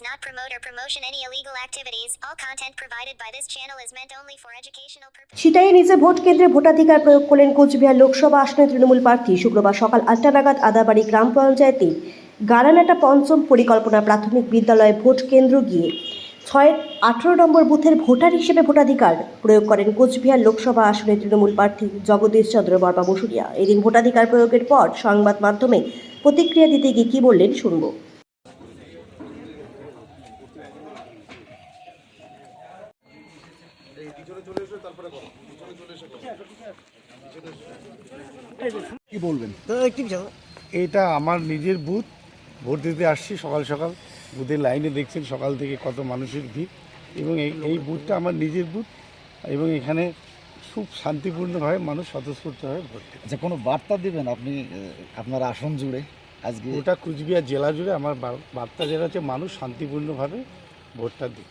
not promote or promotion any illegal activities. All content provided by this channel is meant only for educational purposes. সিটাই নিজে vote কেন্দ্রে ভোটাধিকার প্রয়োগ করলেন কোচবিহার লোকসভা আসনে তৃণমূল প্রার্থী শুক্রবার সকাল আটটা নাগাদ আদাবাড়ি গ্রাম পঞ্চায়েতে গারানাটা পঞ্চম পরিকল্পনা প্রাথমিক বিদ্যালয়ে ভোট কেন্দ্র গিয়ে ছয় আঠেরো নম্বর বুথের ভোটার হিসেবে ভোটাধিকার প্রয়োগ করেন কোচবিহার লোকসভা আসনে তৃণমূল প্রার্থী জগদীশ চন্দ্র বর্মা বসুরিয়া এদিন ভোটাধিকার প্রয়োগের পর সংবাদ মাধ্যমে প্রতিক্রিয়া দিতে গিয়ে কী বললেন শুনব কি বলবেন? এটা আমার নিজের বুথ। ভোট দিতে আসছি সকাল সকাল। বুথের লাইনে দেখছেন সকাল থেকে কত মানুষের ভিড়। এবং এই এই বুথটা আমার নিজের বুথ। এবং এখানে খুব শান্তিপূর্ণভাবে মানুষ স্বতঃস্ফূর্তভাবে ভোট দেয়। আচ্ছা কোনো বার্তা দেবেন আপনি আপনার আসন জুড়ে? আজকে গোটা কুচবিহার জেলা জুড়ে আমার বার্তা যেটা হচ্ছে মানুষ শান্তিপূর্ণভাবে ভোটটা দিক।